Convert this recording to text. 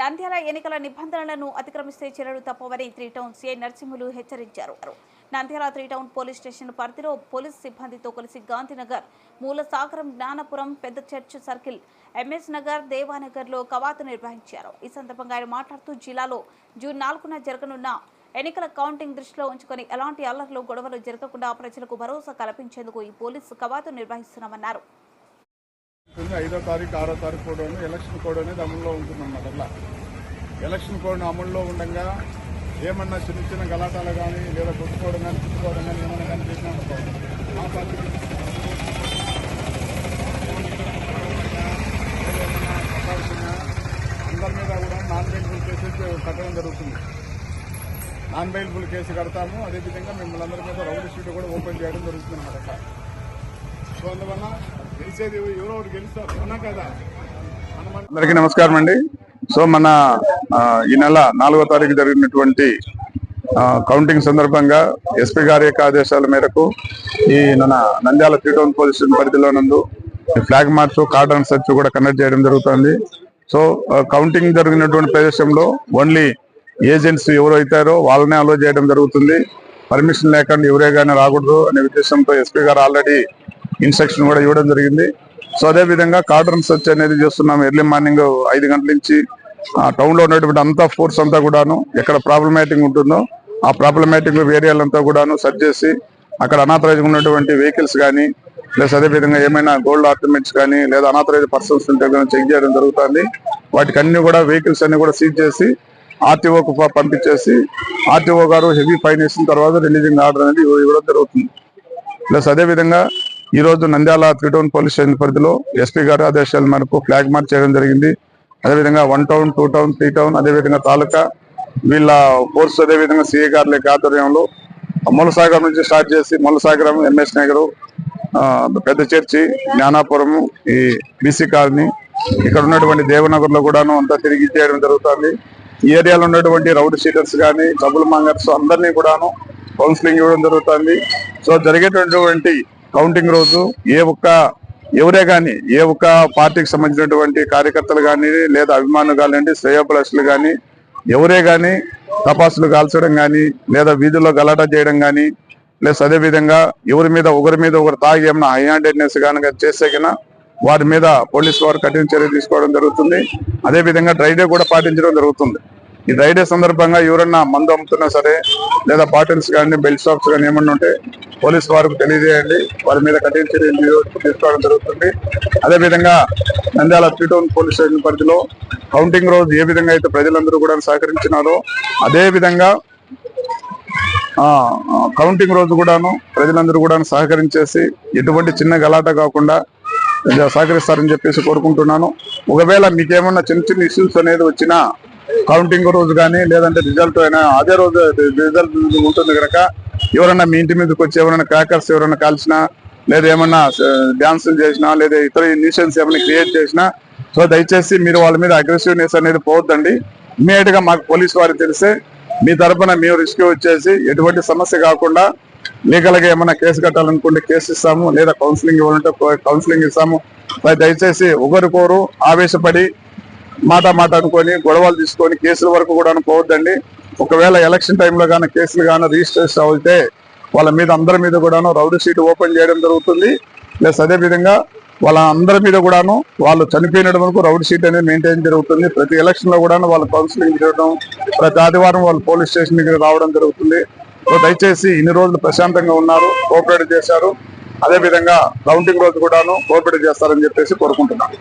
నంద్యాల ఎన్నికల నిబంధనలను అతిక్రమిస్తే చర్యలు తప్పవని త్రీ టౌన్ సిఐ నరసింహులు హెచ్చరించారు. Nandyal three town police station పరిధిలో పోలీస్ సిబ్బందితో కలిసి గాంధీనగర్ మూలసాగరం జ్ఞానపురం పెద్ద చర్చ్ సర్కిల్ ఎంఎస్ నగర్ దేవానగర్లో కవాతు నిర్వహించారు. ఈ సందర్భంగా ఆయన మాట్లాడుతూ జిల్లాలో జూన్ నాలుగున జరగనున్న ఎన్నికల కౌంటింగ్ దృష్టిలో ఉంచుకొని ఎలాంటి అల్లర్లు గొడవలు జరగకుండా ప్రజలకు భరోసా కల్పించేందుకు ఈ పోలీసు కవాతు నిర్వహిస్తున్నామన్నారు. ఐదో తారీఖు ఆరో తారీఖు కూడా ఎలక్షన్ కోడ్ అనేది అమల్లో ఉంటుందన్నమాట అట్లా. ఎలక్షన్ కోడ్ అమల్లో ఉండగా ఏమన్నా చిన్న చిన్న గలాటాలు కానీ లేదా కొట్టుకోవడం కానీ చుట్టుకోవడం కానీ ఏమన్నా కానీ చేసినప్పుడు మా పార్టీ అందరి మీద కూడా నాన్ బెయిల్ఫుల్ కేసు కట్టడం జరుగుతుంది. నాన్ బెయిల్ఫుల్ కేసు కడతాము. అదేవిధంగా మిమ్మల్ని అందరి మీద రౌండ్ షీట్ కూడా ఓపెన్ చేయడం జరుగుతుంది అన్నమాట సో అందువల్ల అందరికీ నమస్కారం అండి. సో మన ఈ నెల నాలుగో తారీఖు జరిగినటువంటి కౌంటింగ్ సందర్భంగా ఎస్పీ గారి యొక్క ఆదేశాల మేరకు ఈ మన నంద్యాల త్రీ టౌన్ పోలీస్ పరిధిలో నందు ఫ్లాగ్ మార్చ్ కార్డన్ సర్చ్ కూడా కండక్ట్ చేయడం జరుగుతుంది. సో కౌంటింగ్ జరిగినటువంటి ప్రదేశంలో ఓన్లీ ఏజెంట్స్ ఎవరు అవుతారో వాళ్ళనే అలో చేయడం జరుగుతుంది. పర్మిషన్ లేకుండా ఎవరే కానీ రాకూడదు అనే ఉద్దేశంతో ఎస్పీ గారు ఆల్రెడీ ఇన్స్ట్రక్షన్ కూడా ఇవ్వడం జరిగింది. సో అదే విధంగా కార్డన్ సెర్చ్ అనేది చేస్తున్నాం. ఎర్లీ మార్నింగ్ ఐదు గంటల నుంచి ఆ టౌన్లో ఉన్నటువంటి అంతా ఫోర్స్ అంతా కూడాను ఎక్కడ ప్రాబ్లమాటిక్ ఉంటుందో ఆ ప్రాబ్లమాటిక్ ఏరియాలంతా కూడాను సెర్చ్ చేసి అక్కడ అనాథరైజ్ ఉన్నటువంటి వెహికల్స్ కానీ ప్లస్ అదే విధంగా ఏమైనా గోల్డ్ ఆర్నమెంట్స్ కానీ లేదా అనాథరైజ్ పర్సన్స్ ఉంటే కానీ చెక్ చేయడం జరుగుతుంది. వాటికి అన్ని కూడా వెహికల్స్ అన్ని కూడా సీజ్ చేసి ఆర్టీఓకు పంపించేసి ఆర్టీఓ గారు హెవీ ఫైన్ వేసిన తర్వాత రిలీజింగ్ ఆర్డర్ అనేది ఇవ్వడం జరుగుతుంది. ప్లస్ అదే ఈ రోజు Nandyal three town police station పరిధిలో ఎస్పీ గారి ఆదేశాల మేరకు ఫ్లాగ్ మార్చ్ చేయడం జరిగింది. అదేవిధంగా one town two town three town అదేవిధంగా తాలూకా వీళ్ళ ఫోర్స్ అదేవిధంగా సిఏ గారి ఆధ్వర్యంలో మూలసాగర్ నుంచి స్టార్ట్ చేసి మూలసాగరం ఎంఎస్ నగర్ ఆ, పెద్ద చర్చి జ్ఞానాపురము ఈ బీసీ కాలనీ ఇక్కడ ఉన్నటువంటి దేవనగర్లో కూడాను అంతా తిరిగి చేయడం జరుగుతుంది. ఈ ఏరియాలో ఉన్నటువంటి రౌడ్ షీటర్స్ కానీ డబుల్ మాంగర్స్ అందరినీ కూడాను కౌన్సిలింగ్ ఇవ్వడం జరుగుతుంది. సో జరిగేటటువంటి కౌంటింగ్ రోజు ఏ ఒక్క ఎవరే కానీ ఏ ఒక్క పార్టీకి సంబంధించినటువంటి కార్యకర్తలు కానీ లేదా అభిమానులు కానివ్వండి శ్రేయోభిలాషులు కానీ ఎవరే కానీ తపాసులు కాల్చడం కానీ లేదా వీధుల్లో గలాటా చేయడం కానీ ప్లస్ అదే విధంగా ఎవరి మీద ఒకరి మీద ఒకరు తాగి ఏమైనా హైహాండెడ్నెస్ కనుక చేస్తే కన్నా వారి మీద పోలీసు వారు కఠిన చర్య తీసుకోవడం జరుగుతుంది. అదే విధంగా కూడా పాటించడం జరుగుతుంది. ఈ డ్రై డే సందర్భంగా ఎవరన్నా మందు అమ్ముతున్నా సరే లేదా బాటిల్స్ కానీ బెల్ట్ షాప్స్ కానీ ఏమన్నా ఉంటే పోలీసు వారికి తెలియజేయండి. వారి మీద కఠిన చర్యలు తీసుకోవడం జరుగుతుంది. అదే విధంగా నంద్యాల త్రీ పోలీస్ స్టేషన్ పరిధిలో కౌంటింగ్ రోజు ఏ విధంగా అయితే ప్రజలందరూ కూడా సహకరించినారో అదేవిధంగా కౌంటింగ్ రోజు కూడాను ప్రజలందరూ కూడా సహకరించేసి ఎటువంటి చిన్న గలాట కాకుండా సహకరిస్తారని చెప్పేసి కోరుకుంటున్నాను. ఒకవేళ మీకేమన్నా చిన్న చిన్న ఇష్యూస్ అనేది వచ్చినా కౌంటింగ్ రోజు కానీ లేదంటే రిజల్ట్ అయినా అదే రోజు రిజల్ట్ ఉంటుంది కనుక ఎవరైనా మీ ఇంటి మీదకి వచ్చి ఎవరైనా క్రాకర్స్ ఎవరైనా కాల్చినా లేదా ఏమన్నా డాన్సులు చేసినా లేదా ఇతర న్యూషన్స్ ఏమైనా క్రియేట్ చేసినా సో దయచేసి మీరు వాళ్ళ మీద అగ్రెసివ్నెస్ అనేది పోవద్దండి. ఇమీడియట్గా మాకు పోలీసు వారికి తెలిస్తే మీ తరఫున మేము రిస్క్ వచ్చేసి ఎటువంటి సమస్య కాకుండా లీగల్గా ఏమైనా కేసు కట్టాలనుకుంటే కేసు ఇస్తాము లేదా కౌన్సిలింగ్ ఇవ్వాలంటే కౌన్సిలింగ్ ఇస్తాము. మరి దయచేసి ఒకరికోరు ఆవేశపడి మాట మాట అనుకొని గొడవలు తీసుకొని కేసుల వరకు కూడా అనుకోవద్దండి. ఒకవేళ ఎలక్షన్ టైంలో కానీ కేసులు కానీ రిజిస్ట్రేషన్ అవుతే వాళ్ళ మీద అందరి మీద కూడాను రౌడీ షీట్ ఓపెన్ చేయడం జరుగుతుంది. ప్లస్ అదే విధంగా వాళ్ళ అందరి మీద కూడాను వాళ్ళు చనిపోయిన వరకు రౌడ్ షీట్ అనేది మెయింటైన్ జరుగుతుంది. ప్రతి ఎలక్షన్లో కూడాను వాళ్ళు కౌన్సిలింగ్ చేయడం ప్రతి ఆదివారం వాళ్ళు పోలీస్ స్టేషన్ దగ్గర రావడం జరుగుతుంది. సో దయచేసి ఇన్ని రోజులు ప్రశాంతంగా ఉన్నారు కోఆపరేట్ చేశారు. అదే విధంగా కౌంటింగ్ రోజు కూడాను కోఆపరేట్ చేస్తారని చెప్పేసి కోరుకుంటున్నాను.